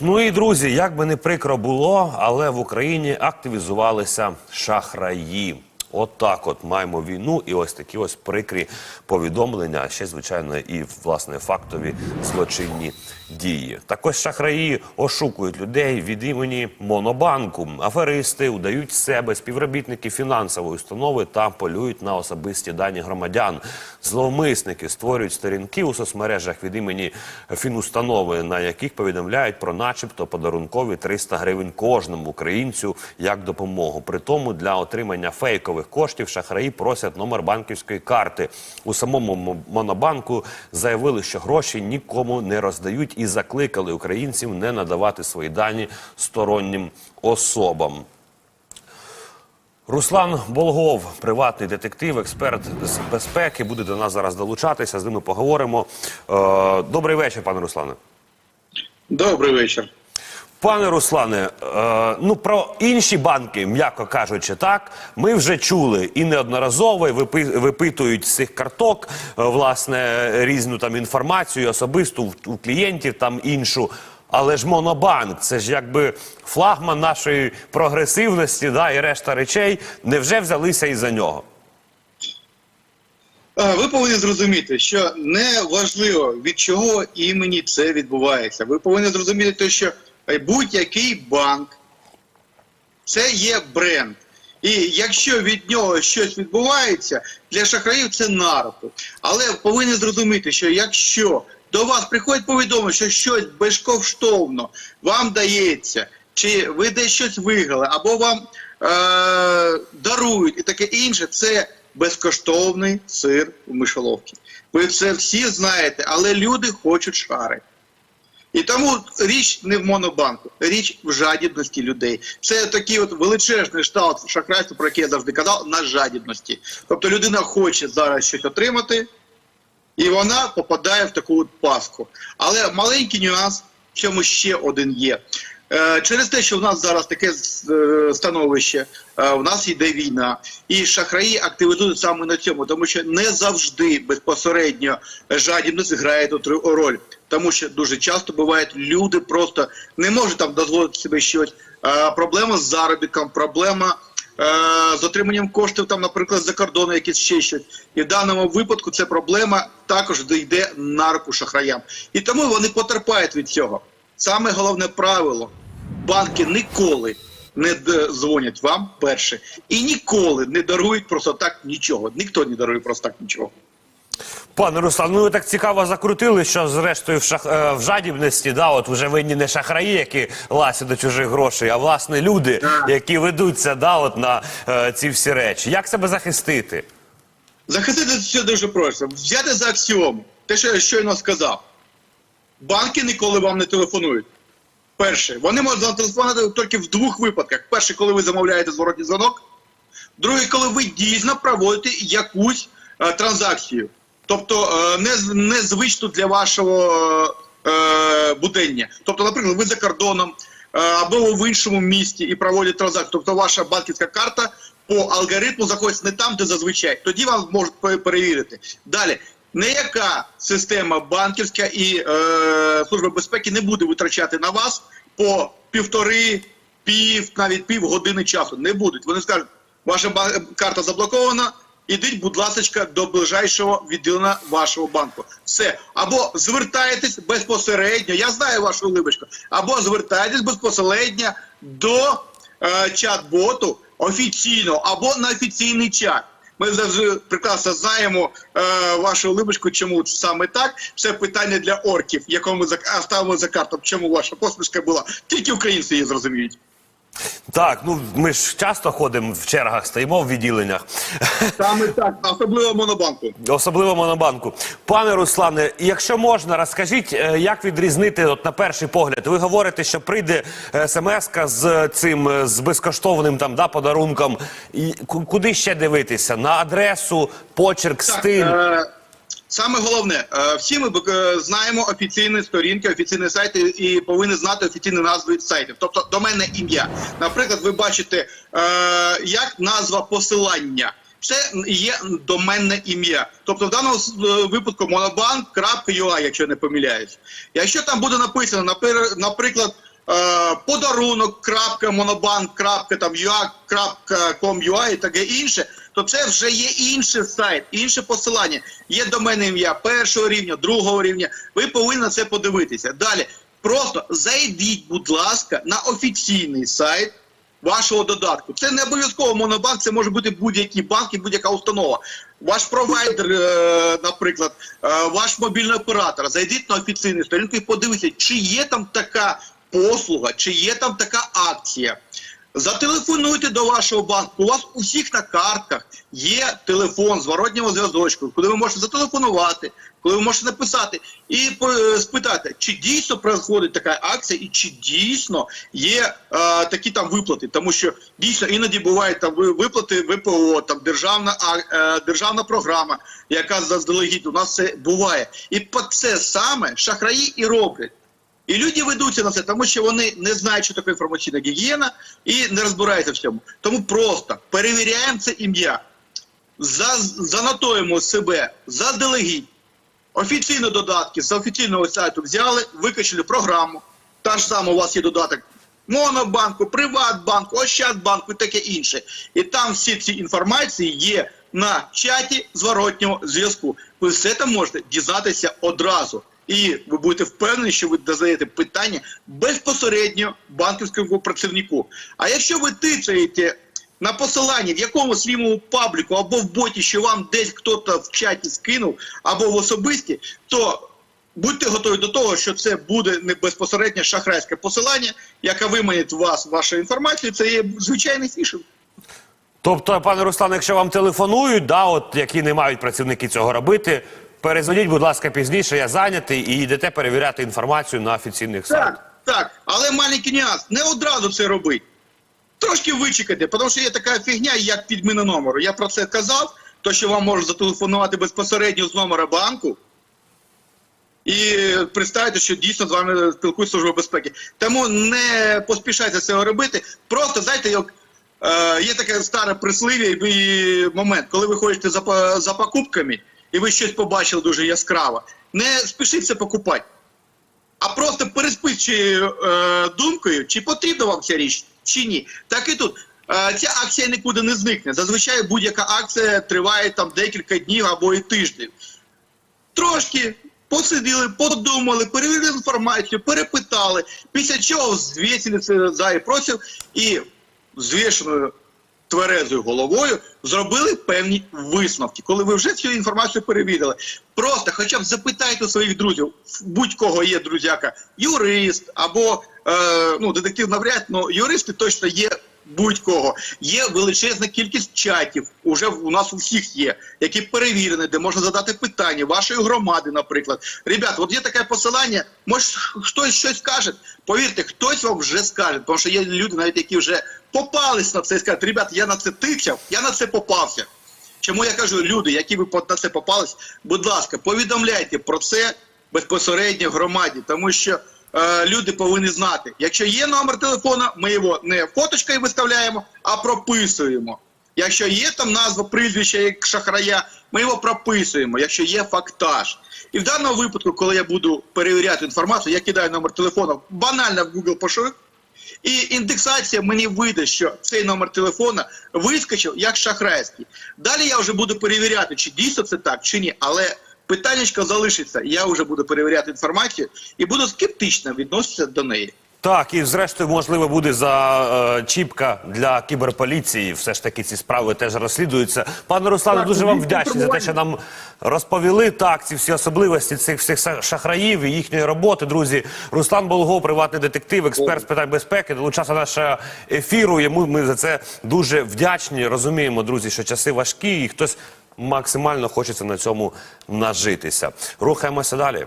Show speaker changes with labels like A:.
A: Ну і друзі, як би не прикро було, але в Україні активізувалися шахраї. От так от маємо війну, і ось такі ось прикрі повідомлення, ще звичайно і власне фактові злочинні дії. Також шахраї ошукують людей від імені Монобанку. Аферисти удають себе співробітники фінансової установи та полюють на особисті дані громадян. Зловмисники створюють сторінки у соцмережах від імені фінустанови, на яких повідомляють про, начебто, подарункові 300 гривень кожному українцю як допомогу. При тому для отримання фейкових коштів шахраї просять номер банківської карти. У самому монобанку заявили, що гроші нікому не роздають і закликали українців не надавати свої дані стороннім особам. Руслан Болгов, приватний детектив, експерт з безпеки, буде до нас зараз долучатися. З ними поговоримо. Е, Добрий вечір, пане Руслане.
B: Добрий вечір.
A: Пане Руслане, е, ну про інші банки, м'яко кажучи, так ми вже чули і неодноразово і випи- випитують з цих карток е, власне різну там інформацію, особисту в- у клієнтів там іншу. Але ж монобанк, це ж якби флагман нашої прогресивності, да, і решта речей невже взялися і за нього?
B: Ви повинні зрозуміти, що не важливо від чого імені це відбувається. Ви повинні зрозуміти, що е, будь-який банк це є бренд. І якщо від нього щось відбувається, для шахраїв це нарко. Але повинні зрозуміти, що якщо до вас приходить повідомлення, що щось безкоштовно вам дається, чи ви десь щось виграли, або вам е- дарують і таке інше, це безкоштовний сир в мишоловці. Ви це всі знаєте, але люди хочуть шари. І тому річ не в монобанку, річ в жадібності людей. Це такий от величезний штат шахрайства, про який я завжди казав, на жадібності. Тобто людина хоче зараз щось отримати, і вона попадає в таку от паску. Але маленький нюанс, в чому ще один є. Е, Через те, що в нас зараз таке е, становище, е, в нас йде війна, і шахраї активізують саме на цьому, тому що не завжди безпосередньо жадібність грає тут роль. Тому що дуже часто бувають люди просто не можуть там дозволити собі щось. Е, Проблема з заробітком, проблема е, з отриманням коштів, там, наприклад, за кордону, якісь ще щось. І в даному випадку це проблема також йде на руку шахраям. І тому вони потерпають від цього. Саме головне правило: банки ніколи не дзвонять вам перше і ніколи не дарують просто так нічого. Ніхто не дарує просто так нічого.
A: Пане Руслан, ну ви так цікаво закрутили, що зрештою в, шах... е, в жадібності, да, от вже винні не шахраї, які ласять до чужих грошей, а власне люди, які ведуться да, от на е, ці всі речі. Як себе захистити?
B: Захистити це дуже просто. Взяти за аксіому те, що я щойно сказав. Банки ніколи вам не телефонують. Перше, вони можуть зателефонувати тільки в двох випадках: перше, коли ви замовляєте зворотній дзвонок, другий, коли ви дійсно проводите якусь е, транзакцію. Тобто е, не, незвичну для вашого е, будення. Тобто, наприклад, ви за кордоном е, або в іншому місті і проводите транзакцію. Тобто ваша банківська карта по алгоритму заходить не там, де зазвичай. Тоді вам можуть перевірити. Далі. Ніяка система банківська і е, служба безпеки не буде витрачати на вас по півтори, пів, навіть пів години часу. Не будуть. Вони скажуть, ваша карта заблокована. Ідіть, будь ласка, до ближайшого відділення вашого банку. Все. Або звертайтесь безпосередньо, я знаю вашу либочку, або звертайтесь безпосередньо до е, чат-боту офіційно, або на офіційний чат. Ми прекрасно знаємо е, вашу либочку, чому саме так. Це питання для орків, якому ми за, ставимо за карту. Чому ваша посмішка була? Тільки українці її зрозуміють.
A: Так, ну ми ж часто ходимо в чергах, стоїмо в відділеннях.
B: Саме так, особливо монобанку.
A: Особливо монобанку. Пане Руслане, якщо можна, розкажіть, е, як відрізнити от на перший погляд. Ви говорите, що прийде смс з цим е, з безкоштовним там да подарунком. І куди ще дивитися? На адресу, почерк, стиль.
B: е, Саме головне, е, всі ми е, знаємо офіційні сторінки, офіційні сайти і повинні знати офіційні назви сайтів. Тобто доменне ім'я. Наприклад, ви бачите, е, як назва посилання. Це є доменне ім'я. Тобто в даному випадку monobank.ua, якщо не помиляюсь. Якщо там буде написано, наприклад, е, подарунок, монобанк, крапка, там, UA, крапка, com.ua і таке інше, то це вже є інший сайт, інше посилання. Є доменне ім'я першого рівня, другого рівня. Ви повинні на це подивитися. Далі, просто зайдіть, будь ласка, на офіційний сайт вашого додатку. Це не обов'язково монобанк, це може бути будь-який банк і будь-яка установа. Ваш провайдер, е, наприклад, е, ваш мобільний оператор. Зайдіть на офіційну сторінку і подивіться, чи є там така послуга, чи є там така акція. Зателефонуйте до вашого банку. У вас у всіх на картках є телефон зворотнього зв'язочку, куди ви можете зателефонувати, коли ви можете написати і е, спитати, чи дійсно проходить така акція, і чи дійсно є е, такі там виплати, тому що дійсно іноді бувають там виплати ВПО, там державна е, державна програма, яка заздалегідь у нас це буває, і по це саме шахраї і роблять. І люди ведуться на це, тому що вони не знають, що таке інформаційна гігієна і не розбираються в цьому. Тому просто перевіряємо це ім'я, за, занотуємо себе заздалегідь. Офіційні додатки з офіційного сайту взяли, викачали програму. Та ж сама у вас є додаток Монобанку, Приватбанку, Ощадбанку і таке інше. І там всі ці інформації є на чаті зворотнього зв'язку. Ви все там можете дізнатися одразу. І ви будете впевнені, що ви задаєте питання безпосередньо банківському працівнику. А якщо ви тицяєте на посиланні в якомусь лівому пабліку або в боті, що вам десь хтось в чаті скинув, або в особисті, то будьте готові до того, що це буде не безпосередньо шахрайське посилання, яке виманить вас вашу інформацію. Це є звичайний фішинг.
A: Тобто, пане Руслане, якщо вам телефонують, да, от які не мають працівники цього робити, перезвоніть, будь ласка, пізніше, я зайнятий, і йдете перевіряти інформацію на офіційних сайтах.
B: Так, так, але маленький нюанс, не одразу це робити. Трошки вичекайте, тому що є така фігня, як підміна номеру. Я про це казав, то що вам можуть зателефонувати безпосередньо з номера банку. І представте, що дійсно з вами спілкується служба безпеки. Тому не поспішайте цього робити. Просто знаєте, як е, є таке старе прислів'я і момент, коли ви ходите за, за покупками і ви щось побачили дуже яскраво. Не спішіть це покупати а просто переспичує е, думкою, чи потрібна вам ця річ, чи ні. Так і тут. Е, ця акція нікуди не зникне. Зазвичай будь-яка акція триває там декілька днів або і тижнів. Трошки посиділи, подумали, перевірили інформацію, перепитали, після чого звісили це за і просив і звішеною тверезою головою зробили певні висновки, коли ви вже цю інформацію перевірили. Просто хоча б запитайте своїх друзів, будь-кого є друзяка, юрист або е, ну, детектив навряд, але юристи точно є будь-кого. Є величезна кількість чатів, уже у нас у всіх є, які перевірені, де можна задати питання вашої громади, наприклад. Ребят, от є таке посилання, може хтось щось каже. Повірте, хтось вам вже скаже, тому що є люди, навіть які вже попались на це і скажуть, ребят, я на це тикав, я на це попався. Чому я кажу, люди, які ви на це попались, будь ласка, повідомляйте про це безпосередньо громаді, тому що е, люди повинні знати, якщо є номер телефона, ми його не фоточкою виставляємо, а прописуємо. Якщо є там назва прізвища як шахрая, ми його прописуємо, якщо є фактаж. І в даному випадку, коли я буду перевіряти інформацію, я кидаю номер телефону банально в Google пошук, і індексація мені вийде, що цей номер телефона вискочив як шахрайський. Далі я вже буду перевіряти, чи дійсно це так, чи ні. Але питаннячко залишиться. Я вже буду перевіряти інформацію і буду скептично відноситися до неї.
A: Так, і зрештою, можливо, буде за е, чіпка для кіберполіції. Все ж таки ці справи теж розслідуються. Пане Руслане, дуже вам вдячні за те, що нам розповіли так ці всі особливості цих всіх шахраїв і їхньої роботи. Друзі, Руслан Болгов, приватний детектив, експерт з питань безпеки, долучався до нашого ефіру. Йому ми за це дуже вдячні. Розуміємо, друзі, що часи важкі, і хтось максимально хочеться на цьому нажитися. Рухаємося далі.